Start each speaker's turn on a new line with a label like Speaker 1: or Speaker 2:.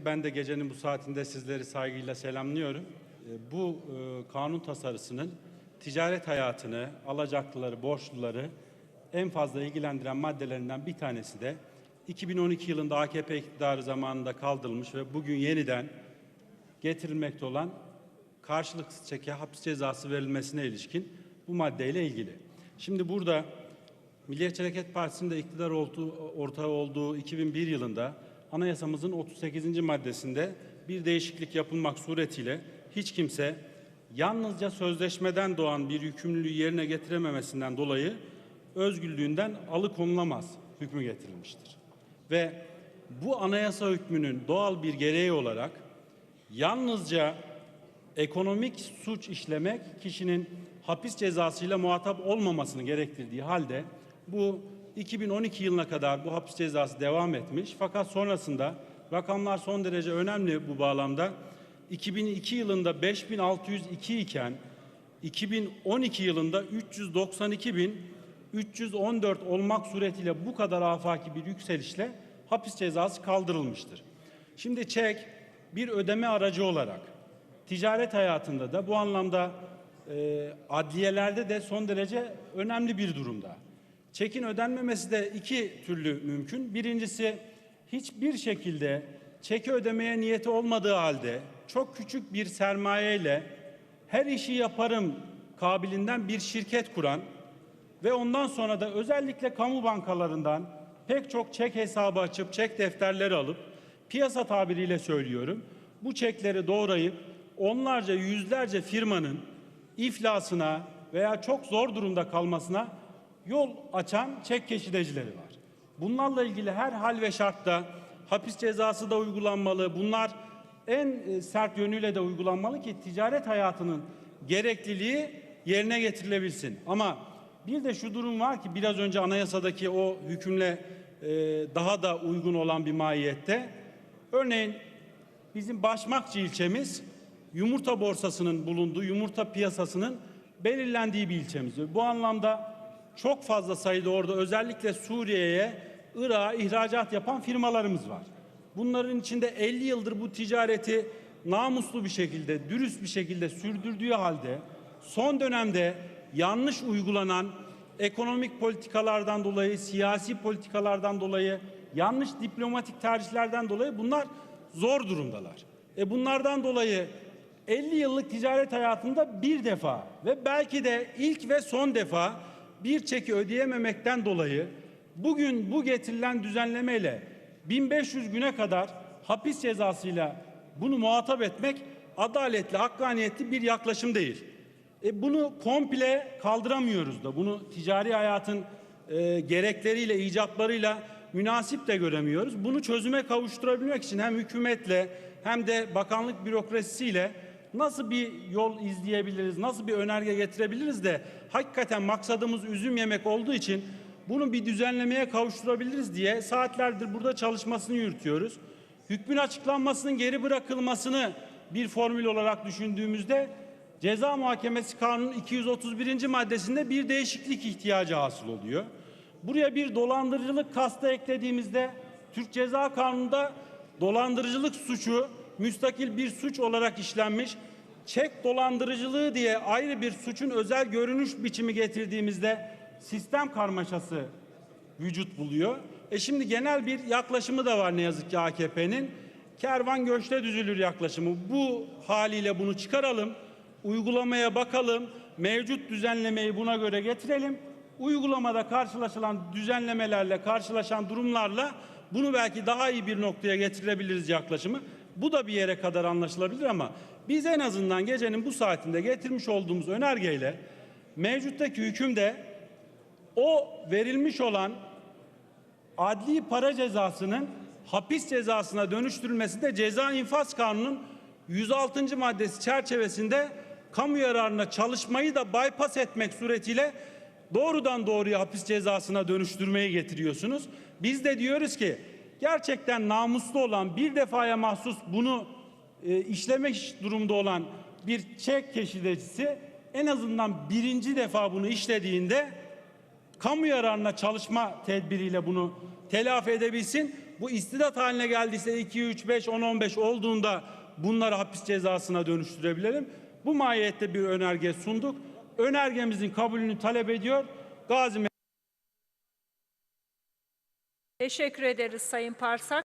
Speaker 1: Ben de gecenin bu saatinde sizleri saygıyla selamlıyorum. E, Bu e, kanun tasarısının ticaret hayatını, alacaklıları, borçluları en fazla ilgilendiren maddelerinden bir tanesi de 2012 yılında AKP iktidarı zamanında kaldırılmış ve bugün yeniden getirilmekte olan karşılıksız çeke hapis cezası verilmesine ilişkin bu maddeyle ilgili. Şimdi burada Milliyetçi Hareket Partisi'nin de iktidar olduğu, ortağı olduğu 2001 yılında anayasamızın 38. maddesinde bir değişiklik yapılmak suretiyle hiç kimse yalnızca sözleşmeden doğan bir yükümlülüğü yerine getirememesinden dolayı özgürlüğünden alıkonulamaz hükmü getirilmiştir. Ve bu anayasa hükmünün doğal bir gereği olarak yalnızca ekonomik suç işlemek kişinin hapis cezasıyla muhatap olmamasını gerektirdiği halde bu 2012 yılına kadar bu hapis cezası devam etmiş. Fakat sonrasında rakamlar son derece önemli bu bağlamda. 2002 yılında 5602 iken 2012 yılında 392.314 olmak suretiyle bu kadar afaki bir yükselişle hapis cezası kaldırılmıştır. Şimdi çek bir ödeme aracı olarak ticaret hayatında da bu anlamda e, adliyelerde de son derece önemli bir durumda. Çekin ödenmemesi de iki türlü mümkün. Birincisi hiçbir şekilde çeki ödemeye niyeti olmadığı halde çok küçük bir sermayeyle her işi yaparım kabilinden bir şirket kuran ve ondan sonra da özellikle kamu bankalarından pek çok çek hesabı açıp çek defterleri alıp piyasa tabiriyle söylüyorum bu çekleri doğrayıp onlarca yüzlerce firmanın iflasına veya çok zor durumda kalmasına yol açan çek keşidecileri var. Bunlarla ilgili her hal ve şartta hapis cezası da uygulanmalı. Bunlar en e, sert yönüyle de uygulanmalı ki ticaret hayatının gerekliliği yerine getirilebilsin. Ama bir de şu durum var ki biraz önce anayasadaki o hükümle e, daha da uygun olan bir mahiyette. Örneğin bizim Başmakçı ilçemiz yumurta borsasının bulunduğu, yumurta piyasasının belirlendiği bir ilçemiz. Bu anlamda çok fazla sayıda orada özellikle Suriye'ye, Irak'a ihracat yapan firmalarımız var. Bunların içinde 50 yıldır bu ticareti namuslu bir şekilde, dürüst bir şekilde sürdürdüğü halde son dönemde yanlış uygulanan ekonomik politikalardan dolayı, siyasi politikalardan dolayı, yanlış diplomatik tercihlerden dolayı bunlar zor durumdalar. E bunlardan dolayı 50 yıllık ticaret hayatında bir defa ve belki de ilk ve son defa bir çeki ödeyememekten dolayı bugün bu getirilen düzenlemeyle 1500 güne kadar hapis cezasıyla bunu muhatap etmek adaletli, hakkaniyetli bir yaklaşım değil. E bunu komple kaldıramıyoruz da. Bunu ticari hayatın e, gerekleriyle, icaplarıyla münasip de göremiyoruz. Bunu çözüme kavuşturabilmek için hem hükümetle hem de bakanlık bürokrasisiyle nasıl bir yol izleyebiliriz, nasıl bir önerge getirebiliriz de hakikaten maksadımız üzüm yemek olduğu için bunu bir düzenlemeye kavuşturabiliriz diye saatlerdir burada çalışmasını yürütüyoruz. Hükmün açıklanmasının geri bırakılmasını bir formül olarak düşündüğümüzde Ceza Muhakemesi Kanunu 231. maddesinde bir değişiklik ihtiyacı hasıl oluyor. Buraya bir dolandırıcılık kastı eklediğimizde Türk Ceza Kanunu'nda dolandırıcılık suçu müstakil bir suç olarak işlenmiş. Çek dolandırıcılığı diye ayrı bir suçun özel görünüş biçimi getirdiğimizde sistem karmaşası vücut buluyor. E şimdi genel bir yaklaşımı da var ne yazık ki AKP'nin. Kervan göçte düzülür yaklaşımı. Bu haliyle bunu çıkaralım, uygulamaya bakalım, mevcut düzenlemeyi buna göre getirelim. Uygulamada karşılaşılan düzenlemelerle, karşılaşan durumlarla bunu belki daha iyi bir noktaya getirebiliriz yaklaşımı. Bu da bir yere kadar anlaşılabilir ama biz en azından gecenin bu saatinde getirmiş olduğumuz önergeyle mevcuttaki hükümde o verilmiş olan adli para cezasının hapis cezasına dönüştürülmesi de ceza infaz kanunun 106. maddesi çerçevesinde kamu yararına çalışmayı da bypass etmek suretiyle doğrudan doğruya hapis cezasına dönüştürmeyi getiriyorsunuz. Biz de diyoruz ki gerçekten namuslu olan bir defaya mahsus bunu e, işlemek durumda olan bir çek keşidecisi en azından birinci defa bunu işlediğinde kamu yararına çalışma tedbiriyle bunu telafi edebilsin. bu istidat haline geldiyse 2, 3, 5, 10, 15 olduğunda bunları hapis cezasına dönüştürebilelim. Bu mahiyette bir önerge sunduk. Önergemizin kabulünü talep ediyor. Gazi
Speaker 2: Teşekkür ederiz Sayın Parsak.